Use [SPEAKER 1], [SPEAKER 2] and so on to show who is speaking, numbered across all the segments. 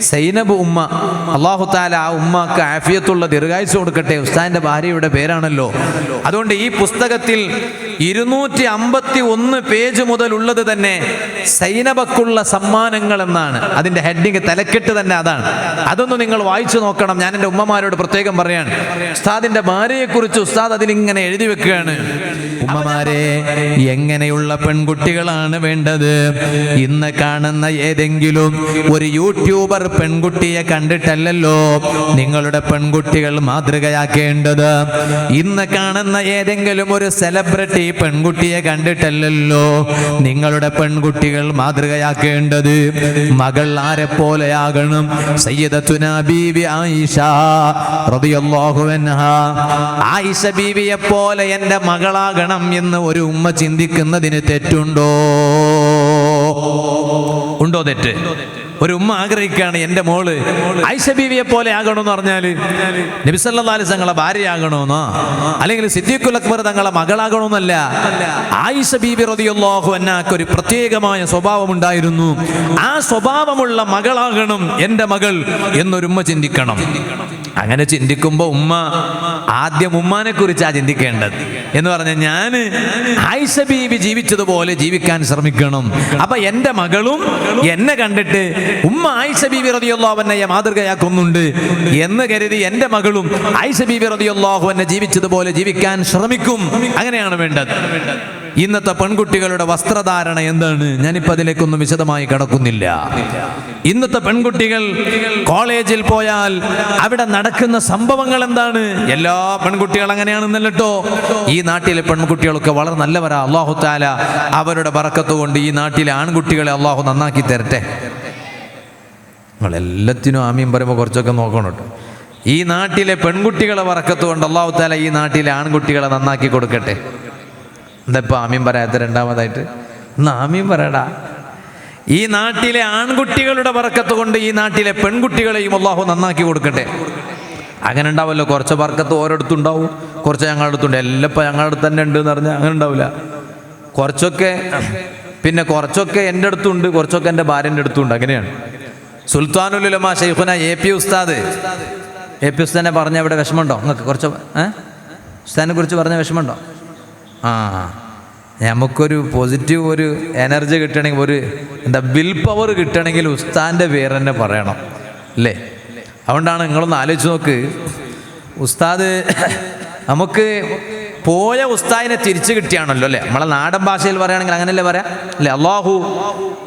[SPEAKER 1] സൈനബ് ഉമ്മ അള്ളാഹു താല ആ ഉമ്മക്ക് ആഫിയത്തുള്ള ദീർഘായുസ് കൊടുക്കട്ടെ. ഉസ്താദിന്റെ ഭാര്യയുടെ പേരാണല്ലോ. അതുകൊണ്ട് ഈ പുസ്തകത്തിൽ ഇരുന്നൂറ്റി അമ്പത്തി ഒന്ന് പേജ് മുതൽ ഉള്ളത് തന്നെ സൈനബക്കുള്ള സമ്മാനങ്ങൾ എന്നാണ്. അതിന്റെ ഹെഡിങ് തലക്കെട്ട് തന്നെ അതാണ്. അതൊന്ന് നിങ്ങൾ വായിച്ചു നോക്കണം. ഞാൻ എന്റെ ഉമ്മമാരോട് പ്രത്യേകം പറയാണ്. ഉസ്താദിന്റെ ഭാര്യയെ കുറിച്ച് ഉസ്താദ് അതിലിങ്ങനെ എഴുതി വെക്കുകയാണ്. ഉമ്മമാരെ എങ്ങനെയുള്ള പെൺകുട്ടികളാണ് വേണ്ടത്? ഇന്ന് കാണുന്ന ഏതെങ്കിലും ഒരു യൂട്യൂബർ പെൺകുട്ടിയെ കണ്ടിട്ടല്ലല്ലോ. നിങ്ങളുടെ പെൺകുട്ടികൾ മാതൃകയാക്കേണ്ടത്. ഇന്ന് കാണുന്ന ഏതെങ്കിലും ഒരു സെലിബ്രിറ്റി പെൺകുട്ടിയെ കണ്ടിട്ടല്ലല്ലോ. നിങ്ങളുടെ പെൺകുട്ടികൾ മാതൃകയാക്കേണ്ടത് മകൾ ആരെ പോലെയാകണം? ബീവി ആയിഷ ആയിഷ ബീവിയെ പോലെ എന്റെ മകളാകണം എന്ന് ഒരു ഉമ്മ ചിന്തിക്കുന്നതിന് തെറ്റുണ്ടോ? ഉണ്ടോ തെറ്റ്? ഒരു ഉമ്മ ആഗ്രഹിക്കുകയാണ് എന്റെ മോൾ ആയിഷ ബീവിയെ പോലെ ആകണമെന്ന് പറഞ്ഞാൽ നബിസല്ലാലി തങ്ങളെ ഭാര്യയാകണമെന്നോ അല്ലെങ്കിൽ സിദ്ദീഖുൽ അക്ബർ തങ്ങളെ മകളാകണമെന്നല്ല. ആയിഷ ബീബി എന്നാക്ക് ഒരു പ്രത്യേകമായ സ്വഭാവം ഉണ്ടായിരുന്നു ആ സ്വഭാവമുള്ള മകളാകണം എന്റെ മകൾ എന്നൊരുമ്മ ചിന്തിക്കണം. അങ്ങനെ ചിന്തിക്കുമ്പോൾ ഉമ്മ ആദ്യം ഉമ്മാനെ കുറിച്ചാ ചിന്തിക്കേണ്ടത്. എന്ന് പറഞ്ഞ ഞാൻ ആയിഷ ജീവിച്ചതുപോലെ ജീവിക്കാൻ ശ്രമിക്കണം. അപ്പൊ എന്റെ മകളും എന്നെ കണ്ടിട്ട് ഉമ്മ ആയിഷ ബീവി റതിയുള്ളാഹുവന്നെ മാതൃകയാക്കുന്നുണ്ട് എന്ന് കരുതി എന്റെ മകളും ആയിഷ ബീവി റതിയുള്ളാഹുവന്നെ ജീവിച്ചതുപോലെ ജീവിക്കാൻ ശ്രമിക്കും. അങ്ങനെയാണ് വേണ്ടത്. ഇന്നത്തെ പെൺകുട്ടികളുടെ വസ്ത്രധാരണ എന്താണ്? ഞാനിപ്പോൾ അതിലേക്കൊന്നും വിശദമായി കടക്കുന്നില്ല. ഇന്നത്തെ പെൺകുട്ടികൾ കോളേജിൽ പോയാൽ അവിടെ നടക്കുന്ന സംഭവങ്ങൾ എന്താണ്? എല്ലാ പെൺകുട്ടികൾ അങ്ങനെയാണെന്നല്ലോ ഈ നാട്ടിലെ പെൺകുട്ടികളൊക്കെ വളരെ നല്ലവരാ. അള്ളാഹു താല അവരുടെ കൊണ്ട് ഈ നാട്ടിലെ ആൺകുട്ടികളെ അള്ളാഹു നന്നാക്കി തരട്ടെ. നിങ്ങൾ എല്ലാത്തിനും പറയുമ്പോൾ കുറച്ചൊക്കെ നോക്കണം കേട്ടോ ഈ നാട്ടിലെ പെൺകുട്ടികളെ വറക്കത്തുകൊണ്ട് അള്ളാഹു താല ഈ നാട്ടിലെ ആൺകുട്ടികളെ നന്നാക്കി കൊടുക്കട്ടെ. എന്താ ഇപ്പൊ ആമീൻ പറയാത്ത രണ്ടാമതായിട്ട്. ഒന്ന് ആമീൻ പറയടാ. ഈ നാട്ടിലെ ആൺകുട്ടികളുടെ പറക്കത്ത് കൊണ്ട് ഈ നാട്ടിലെ പെൺകുട്ടികളെയും അള്ളാഹു നന്നാക്കി കൊടുക്കട്ടെ. അങ്ങനെ ഉണ്ടാവുമല്ലോ കുറച്ച് വർക്കത്ത് ഓരോടത്തും ഉണ്ടാവും കുറച്ച് ഞങ്ങളുടെ അടുത്തുണ്ട്. എല്ലാം ഇപ്പം ഞങ്ങളുടെ അടുത്ത് തന്നെ ഉണ്ട് എന്ന് പറഞ്ഞാൽ അങ്ങനെ ഉണ്ടാവില്ല കുറച്ചൊക്കെ പിന്നെ കുറച്ചൊക്കെ എന്റെ അടുത്തുണ്ട് കുറച്ചൊക്കെ എന്റെ ഭാര്യന്റെ അടുത്തുണ്ട് അങ്ങനെയാണ്. സുൽത്താനുലുലമ ഷെയ്ഖുന എ പി ഉസ്താദ്. എ പി ഉസ്താദിനെ പറഞ്ഞ അവിടെ വിഷമമുണ്ടോ? നിങ്ങൾക്ക് കുറച്ച് ഏഹ് ഉസ്താദിനെ കുറിച്ച് പറഞ്ഞ വിഷമമുണ്ടോ? ആ നമുക്കൊരു പോസിറ്റീവ് ഒരു എനർജി കിട്ടണമെങ്കിൽ ഒരു എന്താ ബിൽ പവർ കിട്ടണമെങ്കിൽ ഉസ്താദിന്റെ പേര് തന്നെ പറയണം അല്ലേ? അതുകൊണ്ടാണ് നിങ്ങളൊന്ന് ആലോചിച്ച് നോക്ക്. ഉസ്താദ് നമുക്ക് പോയ ഉസ്താദിനെ തിരിച്ചു കിട്ടിയാണല്ലോ അല്ലേ? നമ്മളെ നാടൻ ഭാഷയിൽ പറയുകയാണെങ്കിൽ അങ്ങനെയല്ലേ പറയാം? അല്ലേ? അള്ളാഹു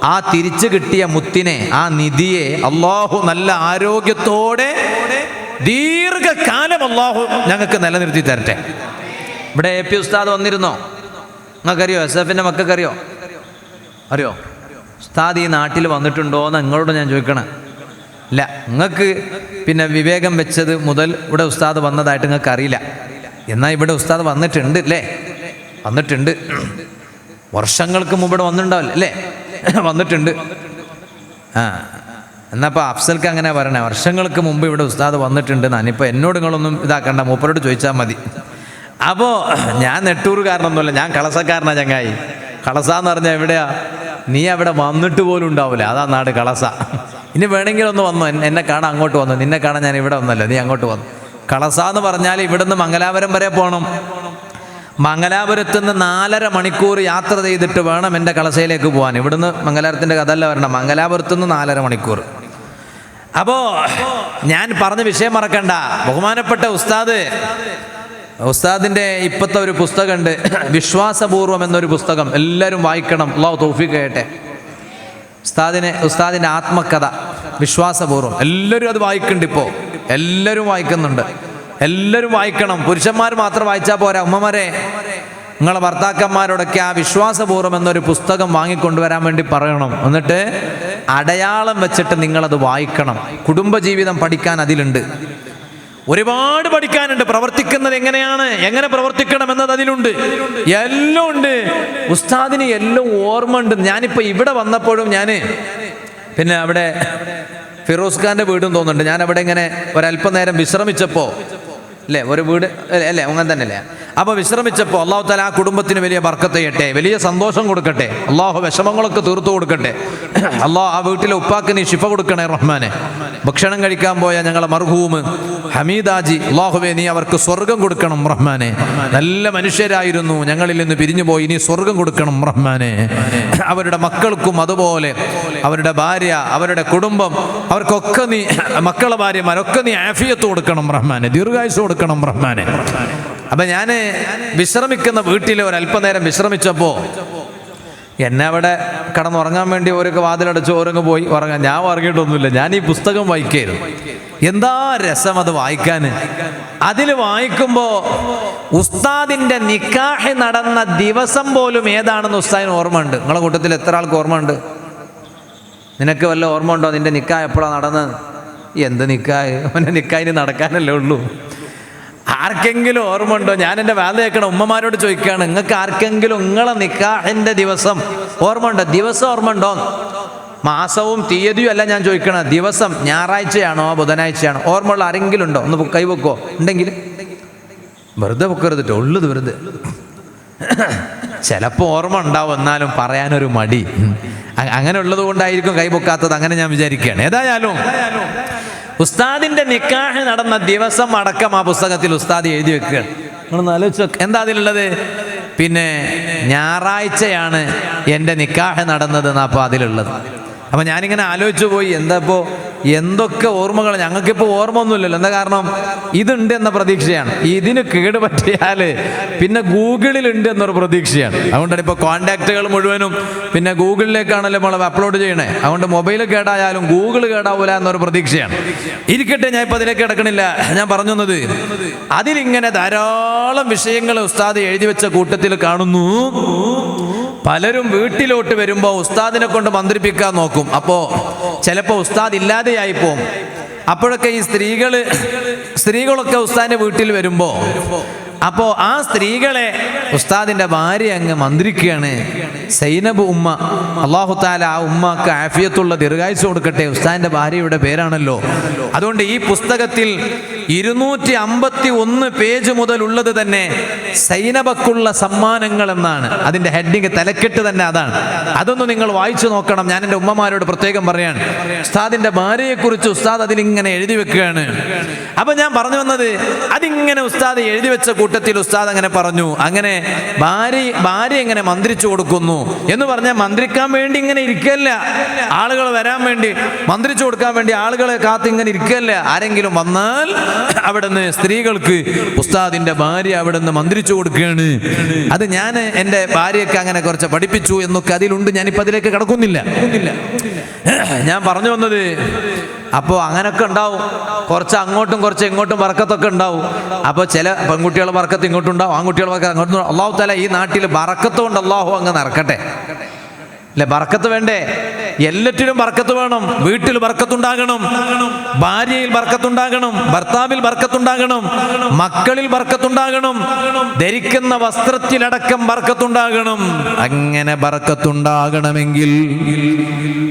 [SPEAKER 1] ആ തിരിച്ചു കിട്ടിയ മുത്തിനെ ആ നിധിയെ അള്ളാഹു നല്ല ആരോഗ്യത്തോടെ ദീർഘകാലം അള്ളാഹു ഞങ്ങൾക്ക് നിലനിർത്തി തരട്ടെ. ഇവിടെ എ പി ഉസ്താദ് വന്നിരുന്നോ? നിങ്ങൾക്കറിയോ? എസ് എഫിന്റെ മക്കൾക്കറിയോ? അറിയോ? ഉസ്താദ് ഈ നാട്ടിൽ വന്നിട്ടുണ്ടോ എന്ന് നിങ്ങളോട് ഞാൻ ചോദിക്കണം. ഇല്ല നിങ്ങൾക്ക് പിന്നെ വിവേകം വെച്ചത് മുതൽ ഇവിടെ ഉസ്താദ് വന്നതായിട്ട് നിങ്ങൾക്ക് അറിയില്ല. എന്നാൽ ഇവിടെ ഉസ്താദ് വന്നിട്ടുണ്ട് അല്ലേ? വന്നിട്ടുണ്ട്. വർഷങ്ങൾക്ക് മുമ്പ് ഇവിടെ വന്നിട്ടുണ്ടാവില്ല അല്ലേ? വന്നിട്ടുണ്ട്. ആ എന്നപ്പോൾ അഫ്സൽക്ക് അങ്ങനെ പറയണേ. വർഷങ്ങൾക്ക് മുമ്പ് ഇവിടെ ഉസ്താദ് വന്നിട്ടുണ്ട് ഞാനിപ്പോൾ എന്നോട് നിങ്ങളൊന്നും ഇതാക്കണ്ട. മൂപ്പരോട് ചോദിച്ചാൽ മതി. അപ്പോൾ ഞാൻ നെട്ടൂറുകാരനൊന്നുമല്ല ഞാൻ കളസക്കാരനാ ചങ്ങായി. കളസ എന്ന് പറഞ്ഞാൽ എവിടെയാ? നീ അവിടെ വന്നിട്ട് പോലും ഉണ്ടാവില്ല അതാ നാട് കളസ. ഇനി വേണമെങ്കിൽ ഒന്ന് വന്നു. എന്നെ- എന്നെ കാണാൻ അങ്ങോട്ട് വന്നു. നിന്നെ കാണാൻ ഞാൻ ഇവിടെ വന്നല്ലോ. നീ അങ്ങോട്ട് വന്നു. കളസ എന്ന് പറഞ്ഞാൽ ഇവിടുന്ന് മംഗലാപുരം വരെ പോകണം മംഗലാപുരത്ത് നിന്ന് നാലര മണിക്കൂർ യാത്ര ചെയ്തിട്ട് വേണം എന്റെ കളസയിലേക്ക് പോകാൻ. ഇവിടുന്ന് മംഗലാപുരത്തിന്റെ കഥല്ല വരണം. മംഗലാപുരത്ത് നിന്ന് നാലര മണിക്കൂർ. അപ്പോ ഞാൻ പറഞ്ഞ വിഷയം മറക്കണ്ട. ബഹുമാനപ്പെട്ട ഉസ്താദ് ഉസ്താദിന്റെ ഇപ്പോഴത്തെ ഒരു പുസ്തകമുണ്ട്. വിശ്വാസപൂർവം എന്നൊരു പുസ്തകം. എല്ലാവരും വായിക്കണം. അള്ളാഹു തൗഫീഖ് കേട്ടെ. ഉസ്താദിനെ ഉസ്താദിന്റെ ആത്മകഥ വിശ്വാസപൂർവം. എല്ലാവരും അത് വായിക്കുന്നുണ്ട് ഇപ്പോൾ എല്ലാവരും വായിക്കുന്നുണ്ട്. എല്ലാവരും വായിക്കണം. പുരുഷന്മാർ മാത്രം വായിച്ചാൽ പോരാ. ഉമ്മമാരെ നിങ്ങളെ ഭർത്താക്കന്മാരോടൊക്കെ ആ വിശ്വാസപൂർവം എന്നൊരു പുസ്തകം വാങ്ങിക്കൊണ്ടുവരാൻ വേണ്ടി പറയണം. എന്നിട്ട് അടയാളം വെച്ചിട്ട് നിങ്ങളത് വായിക്കണം. കുടുംബജീവിതം പഠിക്കാൻ അതിലുണ്ട്. ഒരുപാട് പഠിക്കാനുണ്ട്. പ്രവർത്തിക്കുന്നത് എങ്ങനെയാണ്? എങ്ങനെ പ്രവർത്തിക്കണം എന്നത് അതിലുണ്ട്. എല്ലാം ഉണ്ട്. ഉസ്താദിന് എല്ലാം ഓർമ്മ ഉണ്ട് ഞാനിപ്പോ ഇവിടെ വന്നപ്പോഴും ഞാൻ പിന്നെ അവിടെ ഫിറോസ് ഖാന്റെ വീടും തോന്നുന്നുണ്ട്. ഞാൻ അവിടെ ഇങ്ങനെ ഒരല്പനേരം വിശ്രമിച്ചപ്പോൾ അല്ലേ? ഒരു വീട് അല്ലേ, അങ്ങനെ തന്നെ അല്ലേ അപ്പോൾ വിശ്രമിച്ചപ്പോൾ അള്ളാഹു താല ആ കുടുംബത്തിന് വലിയ ബർക്കത്ത് വലിയ സന്തോഷം കൊടുക്കട്ടെ അള്ളാഹു വിഷമങ്ങളൊക്കെ തീർത്തു കൊടുക്കട്ടെ. അള്ളാഹു ആ വീട്ടിലെ ഉപ്പാക്ക് നീ ശിഫ കൊടുക്കണേ റഹ്മാനെ. ഭക്ഷണം കഴിക്കാൻ പോയ ഞങ്ങളെ മർഹൂമ് ഹമീദാജി അള്ളാഹുവെ നീ അവർക്ക് സ്വർഗം കൊടുക്കണം റഹ്മാനെ. നല്ല മനുഷ്യരായിരുന്നു ഞങ്ങളിൽ നിന്ന് പിരിഞ്ഞു പോയി നീ സ്വർഗം കൊടുക്കണം റഹ്മാനെ. അവരുടെ മക്കൾക്കും അതുപോലെ അവരുടെ ഭാര്യ അവരുടെ കുടുംബം അവർക്കൊക്കെ നീ മക്കളെ ഭാര്യമാരൊക്കെ നീ ആഫിയത്ത് കൊടുക്കണം റഹ്മാനെ. ദീർഘായുസ് കൊടുക്കണം. റഹ്മാനെ. അപ്പൊ ഞാൻ വിശ്രമിക്കുന്ന വീട്ടിൽ ഒരു അല്പനേരം വിശ്രമിച്ചപ്പോൾ എന്നെ അവിടെ കടന്നുറങ്ങാൻ വേണ്ടി ഓരോ വാതിലടച്ച് ഓരോങ്ങ് പോയി ഉറങ്ങാൻ. ഞാൻ ഉറങ്ങിയിട്ടൊന്നുമില്ല. ഞാൻ ഈ പുസ്തകം വായിക്കായിരുന്നു. എന്താ രസം അത് വായിക്കാൻ അതിൽ വായിക്കുമ്പോൾ ഉസ്താദിന്റെ നിക്കാഹ് നടന്ന ദിവസം പോലും ഏതാണെന്ന് ഉസ്താദിന് ഓർമ്മയുണ്ട്. നിങ്ങളെ കൂട്ടത്തിൽ എത്ര ആൾക്ക് ഓർമ്മയുണ്ട്? നിനക്ക് വല്ല ഓർമ്മ ഉണ്ടോ നിന്റെ നിക്കാഹ് എപ്പോഴാണ് നടന്നത് എന്ത് നിക്കാഹ്? അവന്റെ നിക്കാഹിന് നടക്കാനല്ലേ ഉള്ളൂ. ആർക്കെങ്കിലും ഓർമ്മ ഉണ്ടോ ഞാൻ എന്റെ വേദ കേൾക്കണ ഉമ്മമാരോട് ചോദിക്കുകയാണ് നിങ്ങൾക്ക് ആർക്കെങ്കിലും നിങ്ങളെ നിക്കാഹിന്റെ ദിവസം ഓർമ്മ ഉണ്ടോ ദിവസം ഓർമ്മ ഉണ്ടോ മാസവും തീയതിയും അല്ല ഞാൻ ചോദിക്കണം ദിവസം ഞായറാഴ്ചയാണോ ബുധനാഴ്ചയാണോ? ഓർമ്മയുള്ള ആരെങ്കിലും ഉണ്ടോ? ഒന്ന് കൈവെക്കോ ഉണ്ടെങ്കിൽ. വെറുതെ വെക്കരുത് ട്ടോ, ഉള്ളത് വെറുതെ. ചിലപ്പോൾ ഓർമ്മ ഉണ്ടാവും എന്നാലും പറയാനൊരു മടി. അ- അങ്ങനെ ഉള്ളത് കൊണ്ടായിരിക്കും കൈപൊക്കാത്തത് അങ്ങനെ ഞാൻ വിചാരിക്കുകയാണ്. ഏതായാലും ഉസ്താദിന്റെ നിക്കാഹ് നടന്ന ദിവസം അടക്കം ആ പുസ്തകത്തിൽ ഉസ്താദ് എഴുതി വെക്കുക. നിങ്ങളൊന്ന് ആലോചിച്ച് നോക്ക്. എന്താ അതിലുള്ളത്? പിന്നെ ഞായറാഴ്ചയാണ് എന്റെ നിക്കാഹ് നടന്നത് എന്നാ അപ്പോൾ അതിലുള്ളത്. അപ്പം ഞാനിങ്ങനെ ആലോചിച്ചു പോയി എന്താ ഇപ്പോൾ എന്തൊക്കെ ഓർമ്മകൾ ഞങ്ങൾക്കിപ്പോൾ ഓർമ്മ ഒന്നുമില്ലല്ലോ എന്താ കാരണം? ഇതുണ്ട് എന്ന പ്രതീക്ഷയാണ്. ഇതിന് കേട് പറ്റിയാൽ പിന്നെ ഗൂഗിളിൽ ഉണ്ട് എന്നൊരു പ്രതീക്ഷയാണ്. അതുകൊണ്ടാണ് ഇപ്പോൾ കോൺടാക്റ്റുകൾ മുഴുവനും പിന്നെ ഗൂഗിളിലേക്കാണല്ലോ നമ്മൾ അപ്ലോഡ് ചെയ്യണേ. അതുകൊണ്ട് മൊബൈൽ കേടായാലും ഗൂഗിൾ കേടാവൂല എന്നൊരു പ്രതീക്ഷയാണ്. ഇരിക്കട്ടെ ഞാൻ ഇപ്പോൾ അതിലേക്ക് കിടക്കണില്ല. ഞാൻ പറഞ്ഞു വന്നത് അതിലിങ്ങനെ ധാരാളം വിഷയങ്ങൾ ഉസ്താദ് എഴുതി വെച്ച കൂട്ടത്തിൽ കാണുന്നു. പലരും വീട്ടിലോട്ട് വരുമ്പോൾ ഉസ്താദിനെ കൊണ്ട് മന്ത്രിപ്പിക്കാൻ നോക്കും. അപ്പോൾ ചിലപ്പോൾ ഉസ്താദ് ഇല്ലാതെയായി പോകും അപ്പോഴൊക്കെ ഈ സ്ത്രീകൾ സ്ത്രീകളൊക്കെ ഉസ്താദിന്റെ വീട്ടിൽ വരുമ്പോൾ അപ്പോൾ ആ സ്ത്രീകളെ ഉസ്താദിന്റെ ഭാര്യ അങ്ങ് മന്ത്രിക്കുകയാണ്. സൈനബ് ഉമ്മ അള്ളാഹു താല ആ ഉമ്മക്ക് ആഫിയത്തുള്ള ദീർഘായുസ് കൊടുക്കട്ടെ. ഉസ്താദിന്റെ ഭാര്യയുടെ പേരാണല്ലോ. അതുകൊണ്ട് ഈ പുസ്തകത്തിൽ ഇരുന്നൂറ്റി അമ്പത്തി ഒന്ന് പേജ് മുതൽ ഉള്ളത് തന്നെ സൈനബക്കുള്ള സമ്മാനങ്ങൾ എന്നാണ് അതിന്റെ ഹെഡിങ് തലക്കെട്ട് തന്നെ അതാണ്. അതൊന്ന് നിങ്ങൾ വായിച്ചു നോക്കണം. ഞാൻ എന്റെ ഉമ്മമാരോട് പ്രത്യേകം പറയാണ്. ഉസ്താദിന്റെ ഭാര്യയെ കുറിച്ച് ഉസ്താദ് അതിലിങ്ങനെ എഴുതി വെക്കുകയാണ്. അപ്പൊ ഞാൻ പറഞ്ഞു വന്നത് അതിങ്ങനെ ഉസ്താദ് എഴുതി വെച്ച കൂട്ടത്തിൽ ഉസ്താദ് അങ്ങനെ പറഞ്ഞു അങ്ങനെ ഭാര്യ ഭാര്യ എങ്ങനെ മന്ത്രിച്ചു കൊടുക്കുന്നു. എന്ന് പറഞ്ഞാൽ മന്ത്രിക്കാൻ വേണ്ടി ഇങ്ങനെ ഇരിക്കല്ല. ആളുകൾ വരാൻ വേണ്ടി മന്ത്രിച്ചു കൊടുക്കാൻ വേണ്ടി ആളുകളെ കാത്ത് ഇങ്ങനെ ഇരിക്കല്ല. ആരെങ്കിലും വന്നാൽ അവിടുന്ന് സ്ത്രീകൾക്ക് ഉസ്താദിന്റെ ഭാര്യ അവിടുന്ന് മന്ത്രിച്ചു കൊടുക്കുകയാണ്. അത് ഞാൻ എന്റെ ഭാര്യയൊക്കെ അങ്ങനെ കുറച്ച് പഠിപ്പിച്ചു എന്നൊക്കെ അതിലുണ്ട്. ഞാനിപ്പോൾ അതിലേക്ക് കിടക്കുന്നില്ല. ഞാൻ പറഞ്ഞു വന്നത് അപ്പോൾ അങ്ങനൊക്കെ ഉണ്ടാവും. കുറച്ച് അങ്ങോട്ടും കുറച്ച് ഇങ്ങോട്ടും വറക്കത്തൊക്കെ ഉണ്ടാവും. അപ്പോൾ ചില പെൺകുട്ടികളുടെ വറക്കത്ത് ഇങ്ങോട്ടും ഉണ്ടാവും ആൺകുട്ടികളുടെ വറക്കത്ത് അങ്ങോട്ടും അള്ളാഹു തല ഈ നാട്ടിൽ വറക്കത്തുകൊണ്ട് അള്ളാഹു അങ്ങ് നിറക്കട്ടെ. അല്ലെ ബർക്കത്ത് വേണ്ടേ? എല്ലാറ്റിലും ബർക്കത്ത് വേണം. വീട്ടിൽ ബർക്കത്തുണ്ടാകണം. ഭാര്യയിൽ ബർക്കത്തുണ്ടാകണം. ഭർത്താവിൽ ബർക്കത്തുണ്ടാകണം. മക്കളിൽ ബർക്കത്തുണ്ടാകണം. ധരിക്കുന്ന വസ്ത്രത്തിലടക്കം ബർക്കത്തുണ്ടാകണം. അങ്ങനെ ബർക്കത്തുണ്ടാകണമെങ്കിൽ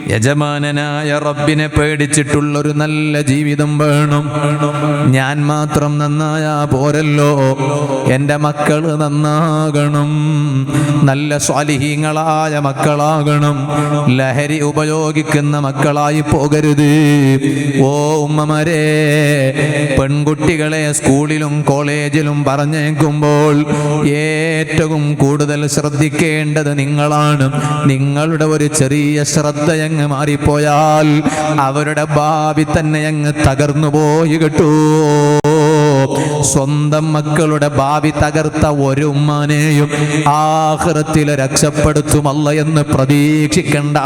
[SPEAKER 1] യജമാനനായ റബ്ബിനെ പേടിച്ചിട്ടുള്ള ഒരു നല്ല ജീവിതം വേണം. ഞാൻ മാത്രം നന്നായാ പോരല്ലോ. എന്റെ മക്കൾ നന്നാകണം. നല്ല സ്വാലിഹീങ്ങളായ മക്കളാകണം. ലഹരി ഉപയോഗിക്കുന്ന മക്കളായി പോകരുത്. ഓ ഉമ്മമാരെ പെൺകുട്ടികളെ സ്കൂളിലും കോളേജിലും പറഞ്ഞേക്കുമ്പോൾ ഏറ്റവും കൂടുതൽ ശ്രദ്ധിക്കേണ്ടത് നിങ്ങളാണ്. നിങ്ങളുടെ ഒരു ചെറിയ ശ്രദ്ധയങ്ങ് മാറിപ്പോയാൽ അവരുടെ ഭാവി തന്നെ അങ്ങ് തകർന്നു പോയി കേട്ടോ. സ്വന്തം മക്കളുടെ ഭാവി തകർത്ത ഒരു ഉമ്മാനെയും ആഹൃത്തിൽ രക്ഷപ്പെടുത്തുമല്ല എന്ന് പ്രതീക്ഷിക്കണ്ട.